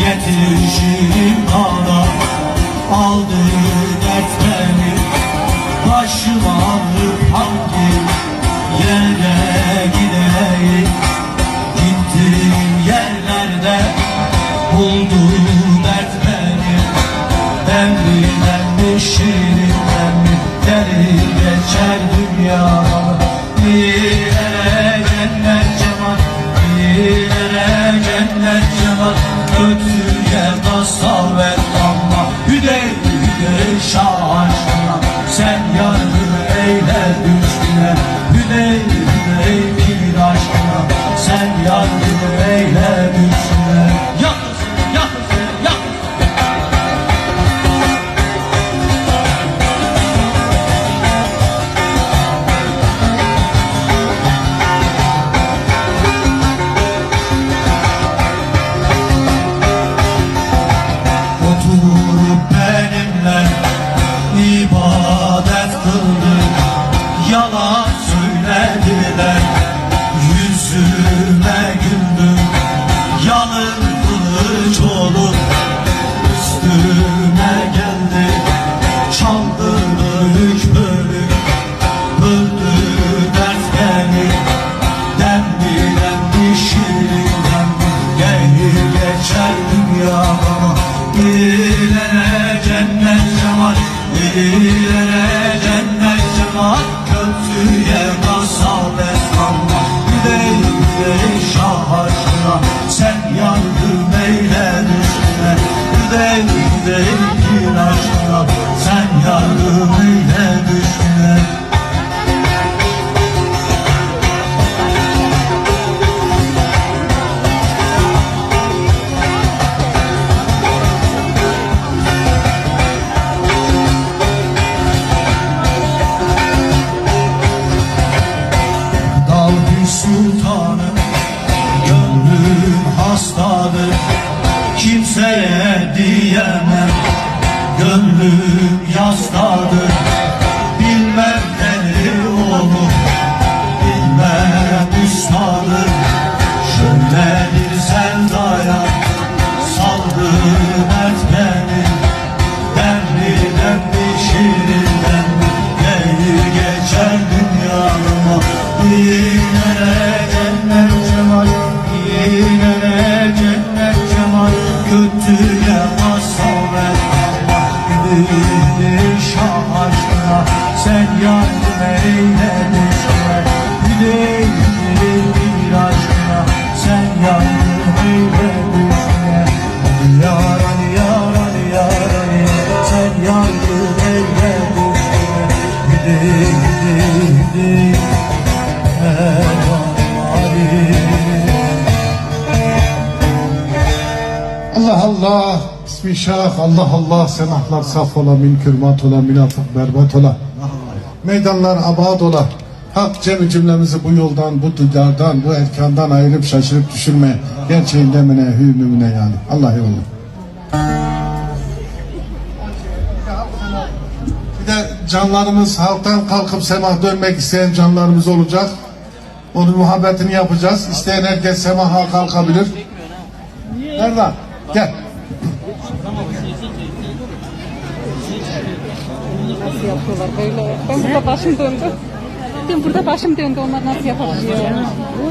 Yetişim dağda aldı dert beni Başım ağrıp hangi yere gideyim? Gittiğim yerlerde buldu dert beni Demlinden mi şirinden mi Gelir geçer dünya söylediler Yüzüme güldü Yalın kılıç Üstüme geldi. Çaldı bölük bölük Böldü dert beni. Demli demli şirin demli Gelir geçer sultanım Gönlüm hastadır Kimseye diyemem. Gönlüm yastadır Bilmem deli olur Bilmem ustadır Şöyle bir Gidin bir aşkına Sen yardım eyle düşküne Yar Ali yar Ali yar Ali Sen yardım eyle düşküne Gidin gidin gidin Allah Allah, Bismillah, Allah Allah, senahlar saf ola, min kürmat ola, münafık berbat ola. Meydanlar abad ola. Hak cemi cümlemizi bu yoldan, bu diyardan, bu erkandan ayırıp şaşırıp düşünme. Gerçeğinde mine, hü mümine yani. Allah yolunu. Bir de canlarımız halktan kalkıp semah dönmek isteyen canlarımız olacak. Onun muhabbetini yapacağız. İsteyen herkes semaha kalkabilir. Nerede? Gel. Nasıl yapıyorlar böyle? Ben burada başım döndü. Ben burada başım döndü onlar nasıl yapabiliyor?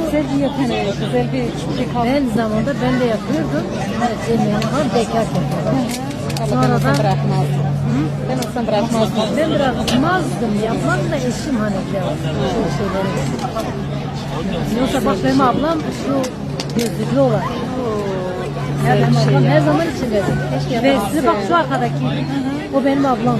Güzel bir yetenek, güzel bir şey kaldı. Ben zamanında ben de yapıyordum. Hani Cemil. Allah ben Sonradan- olsam bırakmaz. Ben olsam bırakmazdım. Ben bırakmazdım. Yapmam da eşim hani yaptı. Çok şeyleri. Yoksa bak benim ablam şu gözlüklü olan. Ya benim ablam her zaman içindedir. Ve size bak şu arkadaki. O benim ablam.